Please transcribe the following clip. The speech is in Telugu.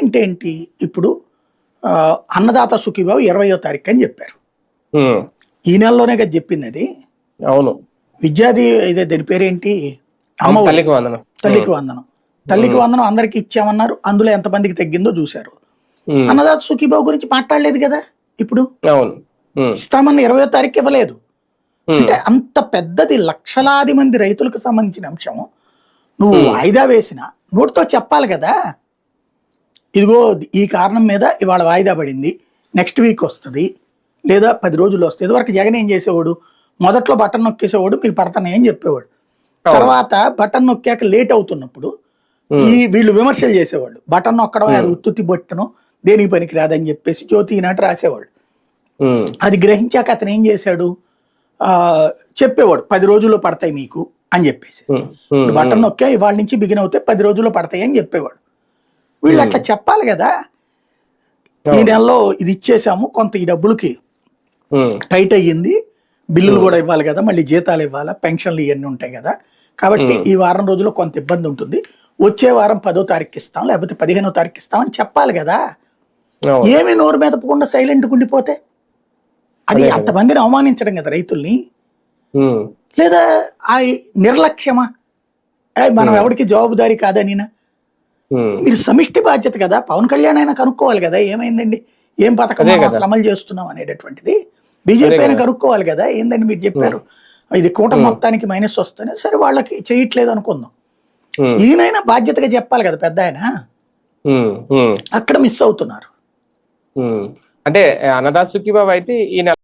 పాయింట్ ఏంటి? ఇప్పుడు అన్నదాత సుఖీబాబు ఇరవయో తారీఖు అని చెప్పారు. ఈ నెలలోనే కదా చెప్పింది అది. అవును. విద్యాది ఇదే దాని పేరేంటి? అమ్మ తల్లికి వందనం. తల్లికి వందనం. తల్లికి వందనం అందరికి ఇచ్చామన్నారు. అందులో ఎంతమందికి తగ్గిందో చూశారు. అన్నదాత సుఖీబాబు గురించి మాట్లాడలేదు కదా ఇప్పుడు? ఇస్తామన్న ఇరవయో తారీఖు ఇవ్వలేదు. అంటే అంత పెద్దది లక్షలాది మంది రైతులకు సంబంధించిన అంశం నువ్వు వాయిదా వేసిన నోటితో చెప్పాలి కదా. ఇదిగో ఈ కారణం మీద ఇవాళ వాయిదా పడింది. నెక్స్ట్ వీక్ వస్తుంది. లేదా పది రోజులు వస్తుంది. ఇదివరకు జగన్ ఏం చేసేవాడు? మొదట్లో బటన్ నొక్కేసేవాడు మీకు పడతానే అని చెప్పేవాడు. తర్వాత బటన్ నొక్కాక లేట్ అవుతున్నప్పుడు ఈ వీళ్ళు విమర్శలు చేసేవాళ్ళు. బటన్ నొక్కడం అది ఉత్తుత్తి బొట్టును దేనికి పనికి రాదని చెప్పేసి జ్యోతి ఈనాటి రాసేవాళ్ళు ఉమ్, అది గ్రహించాక అతను ఏం చేశాడు? ఆ చెప్పేవాడు పది రోజుల్లో పడతాయి మీకు అని చెప్పేసి. బటన్ నొక్కా ఇవాళ నుంచి బిగిన్ అవుతే పది రోజుల్లో పడతాయి అని చెప్పేవాడు. వీళ్ళు అట్లా చెప్పాలి కదా. ఈ నెలలో ఇది ఇచ్చేసాము కొంత ఈ డబ్బులకి. టైట్ అయ్యింది. బిల్లులు కూడా ఇవ్వాలి కదా మళ్ళీ జీతాలు ఇవ్వాలా పెన్షన్లు ఇవన్నీ ఉంటాయి కదా. కాబట్టి ఈ వారం రోజుల్లో కొంత ఇబ్బంది ఉంటుంది. వచ్చే వారం పదో తారీఖు ఇస్తాం లేకపోతే పదిహేనో తారీఖు ఇస్తాం అని చెప్పాలి కదా. ఏమి నోరు మెదపకుండా సైలెంట్గా ఉండిపోతే? అది అంతమందిని అవమానించడం కదా రైతుల్ని. లేదా ఆ నిర్లక్ష్యమా? మనం ఎవరికి జవాబుదారీ కాదనినా ఉమ్, మీరు సమిష్టి బాధ్యత కదా పవన్ కళ్యాణ్ అయినా కనుక్కోవాలి కదా ఏమైందండి? ఏం పథకం అసలు అమలు చేస్తున్నాం అనేటటువంటిది? బీజేపీ అయినా కనుక్కోవాలి కదా ఏందండి మీరు చెప్పారు? ఇది కూటమి మొత్తానికి మైనస్ వస్తుంది సరే వాళ్ళకి చేయట్లేదు అనుకుందాం. ఈయనైనా బాధ్యతగా చెప్పాలి కదా పెద్ద ఆయన. అక్కడ మిస్ అవుతున్నారు. అంటే అన్నదాస్ సుఖీబాబు అయితే ఈ నెల